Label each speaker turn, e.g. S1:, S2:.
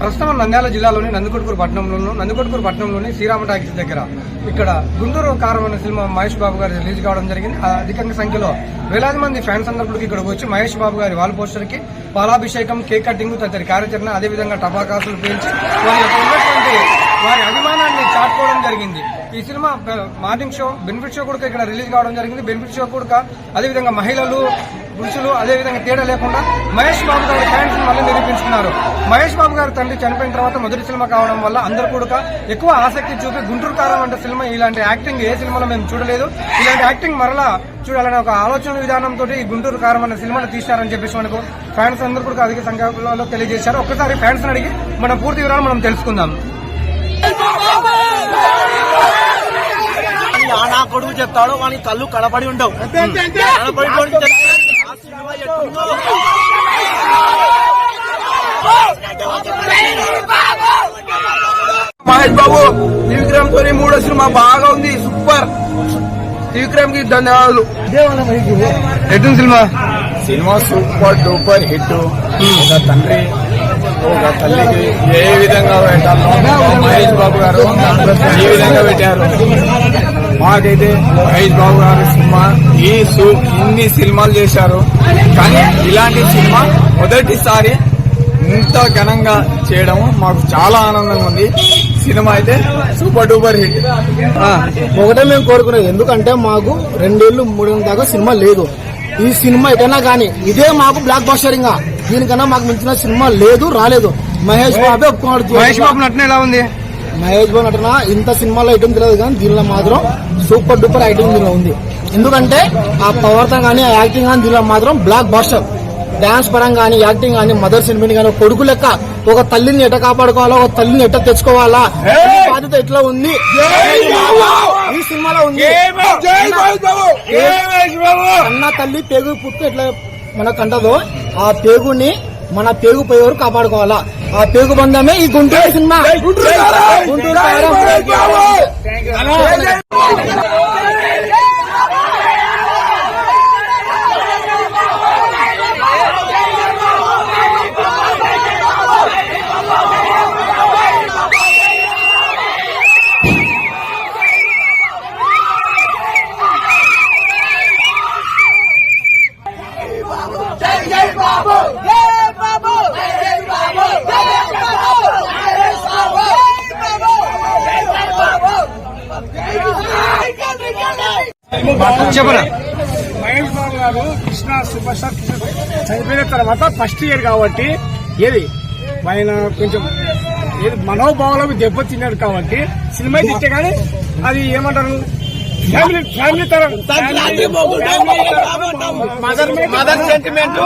S1: ప్రస్తుతం నంద్యాల జిల్లాలోని నందికొట్కూరు పట్టణంలోను నందికొట్కూరు పట్టణంలోని శ్రీరామ టాకీస్ దగ్గర. ఇక్కడ గుంటూరు కారమైన సినిమా మహేష్ బాబు గారి రిలీజ్ కావడం జరిగింది. అధికంగా సంఖ్యలో వేలాది మంది ఫ్యాన్స్ అందరికీ ఇక్కడికి వచ్చి మహేష్ బాబు గారి వాల్ పోస్టర్కి పాలాభిషేకం కేక్ కటింగ్ తదితర కార్యాచరణ అదేవిధంగా టపాకాసులు పేల్చి వారి యొక్క ఉన్నటువంటి వారి అభిమానాన్ని చాటుకోవడం జరిగింది. ఈ cinema morning show benefit show కూడా ఇక్కడ రిలీజ్ కావడం జరిగింది. బెనిఫిట్ షో కూడా అదేవిధంగా మహిళలు పురుషులు అదేవిధంగా తేడా లేకుండా మహేష్ బాబు గారి ఫ్యాన్స్ మళ్ళీ నిరూపించుకున్నారు. మహేష్ బాబు గారి తండ్రి చనిపోయిన తర్వాత మొదటి సినిమా కావడం వల్ల అందరూ కూడా ఎక్కువ ఆసక్తి చూపి గుంటూరు కారం అంటే సినిమా ఇలాంటి యాక్టింగ్ ఏ సినిమాలో మేము చూడలేదు. ఇలాంటి యాక్టింగ్ మరలా చూడాలనే ఒక ఆలోచన విధానంతో ఈ గుంటూరు కారం అనే సినిమాను తీశారని చెప్పేసి మనకు ఫ్యాన్స్ అందరూ కూడా అధిక సంఖ్యలో తెలియజేశారు. ఒక్కసారి ఫ్యాన్స్ అడిగి మనం పూర్తి వివరాలు మనం తెలుసుకుందాం
S2: నా కొడుకు చెప్తాడు వాని కళ్ళు కనపడి ఉండవు.
S3: మహేష్ బాబు త్రివిక్రమ్ తోని మూడో సినిమా బాగా ఉంది సూపర్. త్రివిక్రమ్కి ధన్యవాదాలు.
S1: ఎటు cinema?
S3: Cinema super duper hit. ఒక తండ్రి ఒక తల్లికి ఏ విధంగా పెట్టాలో మహేష్ బాబు గారు ఏ విధంగా పెట్టారు? మాకైతే మహేష్ బాబు గారు సినిమా ఈ ఇన్ని సినిమాలు చేశారు. కానీ ఇలాంటి సినిమా మొదటిసారి ఇంత ఘనంగా చేయడం మాకు చాలా ఆనందంగా ఉంది. సినిమా అయితే సూపర్ డూపర్ హిట్.
S4: ఒకటే మేము కోరుకునేది ఎందుకంటే మాకు రెండేళ్ళు మూడేళ్ళ దాకా సినిమా లేదు. ఈ సినిమా ఎటైనా కానీ ఇదే మాకు బ్లాక్ బాస్టర్ ఇంకా. దీనికన్నా మాకు మించిన సినిమా లేదు రాలేదు. మహేష్ బాబే ఒప్పుకున్నాడు.
S1: మహేష్ బాబు నటన ఎలా ఉంది?
S4: మహేష్ బాబు నటన ఇంత సినిమాలో ఐటమ్ తెలియదు కానీ దీనిలో మాత్రం సూపర్ డూపర్ ఐటమ్ దీనిలో ఉంది. ఎందుకంటే ఆ ప్రవర్తన కానీ ఆ యాక్టింగ్ కానీ దీనిలో మాత్రం బ్లాక్ బాస్టర్. డాన్స్ పరంగా కానీ యాక్టింగ్ కానీ మదర్ సెంటిమెంట్ కానీ కొడుకు లెక్క ఒక తల్లిని ఎట్ట కాపాడుకోవాలా ఒక తల్లిని ఎట్ట తెచ్చుకోవాలా? బాధ్యత ఎట్లా ఉంది? ఈ సినిమాలో ఉంది. అన్న తల్లి పేగు పుట్టు ఎట్లా మనకు అంటదో ఆ పేగుని మన పేగు పోయే వరకు కాపాడుకోవాలా? ఆ పేగు బంధమే ఈ గుంటూరు సినిమా. గుంటూరు
S1: చెప్పరా?
S5: మహేష్ బాబు గారు కృష్ణ సూపర్ స్టార్ కృష్ణ చనిపోయిన తర్వాత ఫస్ట్ ఇయర్ కాబట్టి ఏది? ఆయన కొంచెం ఏది? మనోభావాలకు దెబ్బతిన్నాడు కాబట్టి సినిమా తిట్టే కానీ అది ఏమంటారు? ఫ్యామిలీ ఫ్యామిలీ తరం. Mother
S3: mother sentiment